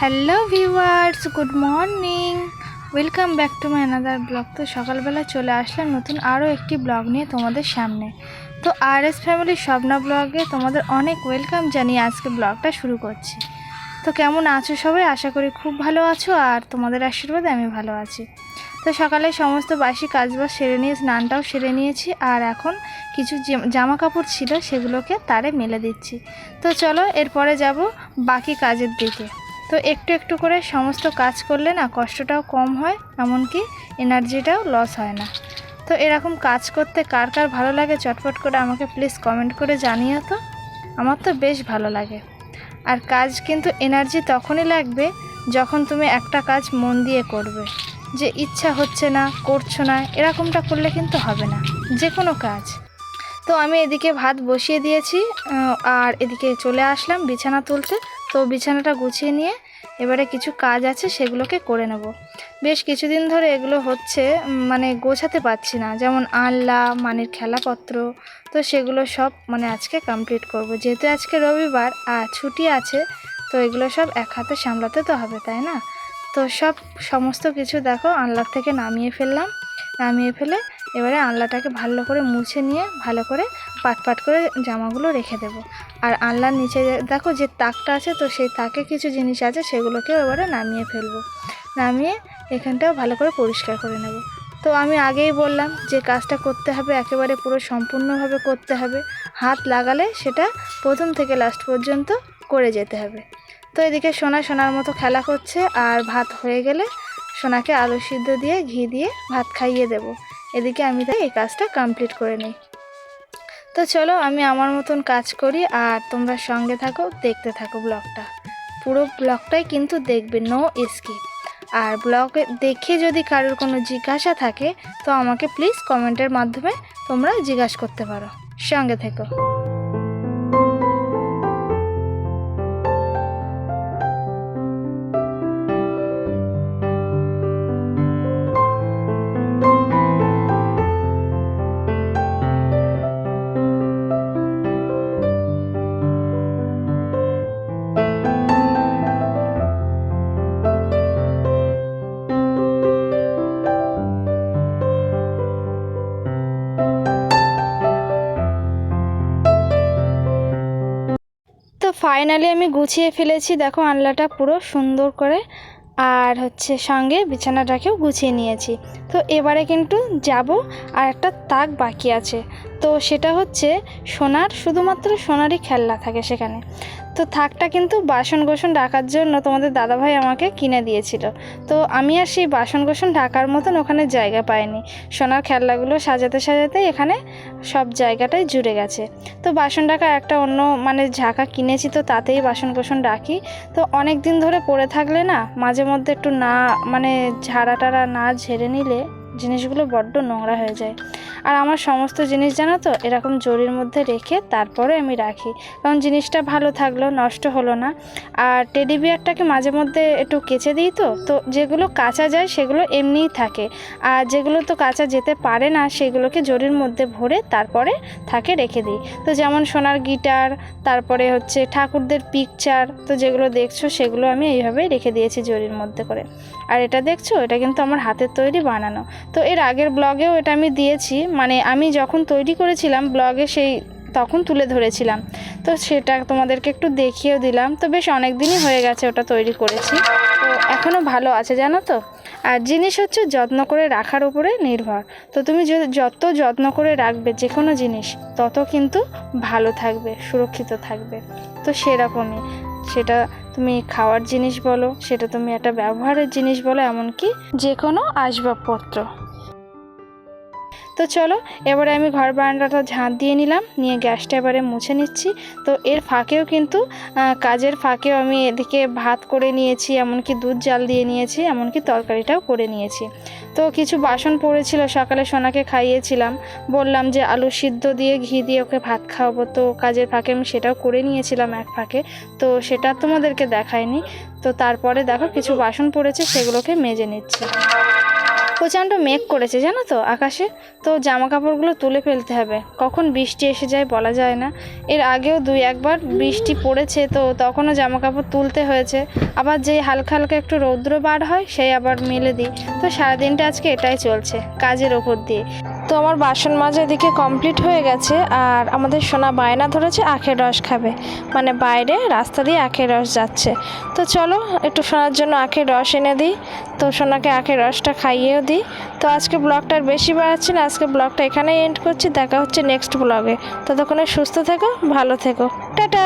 Hello viewers good morning welcome back to my another blog তো সকালবেলা চলে আসলাম নতুন আরও একটি ব্লগ নিয়ে তোমাদের সামনে। তো আর এস ফ্যামিলির স্বপ্না ব্লগে তোমাদের অনেক ওয়েলকাম জানিয়ে আজকে ব্লগটা শুরু করছি। তো কেমন আছো সবাই? আশা করি খুব ভালো আছো আর তোমাদের আশীর্বাদে আমি ভালো আছি। তো সকালে সমস্ত বাসি কাজবাজ সেরে নিয়ে, স্নানটাও সেরে নিয়েছি আর এখন কিছু জামা কাপড় ছিল সেগুলোকে তারে মেলে দিচ্ছি। তো চলো এরপরে যাব বাকি কাজের দিকে। তো একটু একটু করে সমস্ত কাজ করলে না কষ্টটাও কম হয়, এমনকি এনার্জিটাও লস হয় না। তো এরকম কাজ করতে কার কার ভালো লাগে চটপট করে আমাকে প্লিজ কমেন্ট করে জানিও তো, আমার তো বেশ ভালো লাগে। আর কাজ কিন্তু এনার্জি তখনই লাগবে যখন তুমি একটা কাজ মন দিয়ে করবে, যে ইচ্ছা হচ্ছে না, করছ না, এরকমটা করলে কিন্তু হবে না যে কোনো কাজ। তো আমি এদিকে ভাত বসিয়ে দিয়েছি আর এদিকে চলে আসলাম বিছানা তুলতে তো বিছানাটা গুছিয়ে নিয়ে এবারে কিছু কাজ আছে সেগুলোকে করে নেব। বেশ কিছুদিন ধরে এগুলো হচ্ছে মানে গোছাতে পারছি না। যেমন আনলা মানের খেলাপত্র, তো সেগুলো সব মানে আজকে কমপ্লিট করব। যেহেতু আজকে রবিবার আর ছুটি আছে, তো এগুলো সব এক হাতে সামলাতে তো হবে, তাই না? তো সব সমস্ত কিছু দেখো আনলার থেকে নামিয়ে ফেললাম। নামিয়ে ফেলে এবারে আনলাটাকে ভালো করে মুছে নিয়ে ভালো করে পাট পাট করে জামাগুলো রেখে দেবো। আর আনলার নিচে দেখো যে তাকটা আছে তো সেই তাকে কিছু জিনিস আছে সেগুলোকেও এবারে নামিয়ে ফেলব। নামিয়ে এখানটাও ভালো করে পরিষ্কার করে নেব। তো আমি আগেই বললাম যে কাজটা করতে হবে, একেবারে পুরো সম্পূর্ণভাবে করতে হবে। হাত লাগালে সেটা প্রথম থেকে লাস্ট পর্যন্ত করে যেতে হবে। তো এদিকে সোনা সোনার মতো খেলা করছে, আর ভাত হয়ে গেলে সোনাকে আলু সিদ্ধ দিয়ে, ঘি দিয়ে ভাত খাইয়ে দেব। এদিকে আমি তাই এই কাজটা কমপ্লিট করে নিই। তো চলো আমি আমার মতন কাজ করি আর তোমরা সঙ্গে থাকো, দেখতে থাকো ব্লগটা। পুরো ব্লগটাই কিন্তু দেখবে নো স্কিপ আর ব্লগে দেখে যদি কারোর কোনো জিজ্ঞাসা থাকে, তো আমাকে প্লিজ কমেন্টের মাধ্যমে তোমরা জিজ্ঞাসা করতে পারো। সঙ্গে থেকো। ফাইনালি আমি গুছিয়ে ফেলেছি। দেখো আনলাটা পুরো সুন্দর করে। আর হচ্ছে সঙ্গে বিছানাটাকেও গুছিয়ে নিয়েছি। তো এবারে কিন্তু যাব আর একটা তাক বাকি আছে। তো সেটা হচ্ছে সোনার, শুধুমাত্র সোনারই খেলনা থাকে সেখানে। তো থাকটা কিন্তু বাসন কোসন ঢাকার জন্য তোমাদের দাদাভাই আমাকে কিনে দিয়েছিল। তো আমি আর সেই বাসন কোসন ঢাকার মতন ওখানে জায়গা পাইনি। সোনার খেলনাগুলো সাজাতে সাজাতে এখানে সব জায়গাটাই জুড়ে গেছে। তো বাসন ঢাকা একটা অন্য মানে ঝাঁকা কিনেছি তো তাতেই বাসন কোসন ডাকি তো অনেক দিন ধরে পড়ে থাকলে না মাঝে মধ্যে একটু না মানে ঝাড়া টাড়া না ঝেড়ে নিলে জিনিসগুলো বড্ড নোংরা হয়ে যায়। আর আমার সমস্ত জিনিস জানো তো, এরকম জরির মধ্যে রেখে তারপরে আমি রাখি। কারণ জিনিসটা ভালো থাকল, নষ্ট হলো না। আর টেডি বিয়ারটাকে মাঝে মধ্যে একটু কেচে দিই তো তো যেগুলো কাঁচা যায় সেগুলো এমনিই থাকে। আর যেগুলো তো কাঁচা যেতে পারে না, সেগুলোকে জরির মধ্যে ভরে তারপরে থাকে রেখে দিই। তো যেমন সোনার গিটার, তারপরে হচ্ছে ঠাকুরদের পিকচার তো যেগুলো দেখছ সেগুলো আমি এইভাবেই রেখে দিয়েছি জরির মধ্যে করে। আর এটা দেখছ? এটা কিন্তু আমার হাতের তৈরি বানানো। তো এর আগের ব্লগেও এটা আমি দিয়েছি। মানে আমি যখন তৈরি করেছিলাম ব্লগে সেই তখন তুলে ধরেছিলাম। তো সেটা তোমাদেরকে একটু দেখিয়েও দিলাম। তো বেশ অনেক দিনই হয়ে গেছে ওটা তৈরি করেছি। তো এখনও ভালো আছে, জানো তো? আর জিনিস হচ্ছে যত্ন করে রাখার উপরে নির্ভর। তো তুমি যত যত্ন করে রাখবে যে কোনো জিনিস, তত কিন্তু ভালো থাকবে, সুরক্ষিত থাকবে। তো সেরকমই। সেটা তুমি খাওয়ার জিনিস বলো, সেটা তুমি একটা ব্যবহারের জিনিস বলো, এমনকি যে কোনো আসবাবপত্র। তো চলো, এবারে আমি ঘর বারান্দাটা ঝাঁট দিয়ে নিলাম, নিয়ে গ্যাসটা এবারে মুছে নিচ্ছি। তো এর ফাঁকেও কিন্তু কাজের ফাঁকেও আমি এদিকে ভাত করে নিয়েছি, এমনকি দুধ জাল দিয়ে নিয়েছি, এমনকি তরকারিটাও করে নিয়েছি। তো কিছু বাসন পড়েছিল, সকালে সোনাকে খাইয়েছিলাম। বললাম যে আলু সিদ্ধ দিয়ে ঘি দিয়ে ওকে ভাত খাওয়াবো, তো কাজের ফাঁকে আমি সেটাও করে নিয়েছিলাম এক ফাঁকে। তো সেটা তোমাদেরকে দেখায়নি তো তারপরে দেখো কিছু বাসন পড়েছে, সেগুলোকে মেজে নিচ্ছি। প্রচণ্ড মেঘ করেছে, জানো তো, আকাশে। তো জামা কাপড়গুলো তুলে ফেলতে হবে। কখন বৃষ্টি এসে যায় বলা যায় না। এর আগেও দুই একবার বৃষ্টি পড়েছে, তো তখনও জামা কাপড় তুলতে হয়েছে। আবার যেই হালকা হালকা একটু রৌদ্র বার হয়, সেই আবার মেলে দিই। তো সারাদিনটা আজকে এটাই চলছে, কাজের ওপর দিয়ে। তো আমার বাসন মাজা এদিকে কমপ্লিট হয়ে গেছে আর আমাদের সোনা বায়না ধরেছে, আখের রস খাবে। মানে বাইরে রাস্তা দিয়ে আখের রস যাচ্ছে। তো চলো, একটু সোনার জন্য আখের রস এনে দিই। তো সোনাকে আখের রসটা খাইয়েও দিই। তো আজকে ব্লগটা বেশি বাড়াচ্ছি না, আজকে ব্লগটা এখানেই এন্ড করছি। দেখা হচ্ছে নেক্সট ব্লগে ততক্ষণে সুস্থ থেকো, ভালো থেকো। টাটা!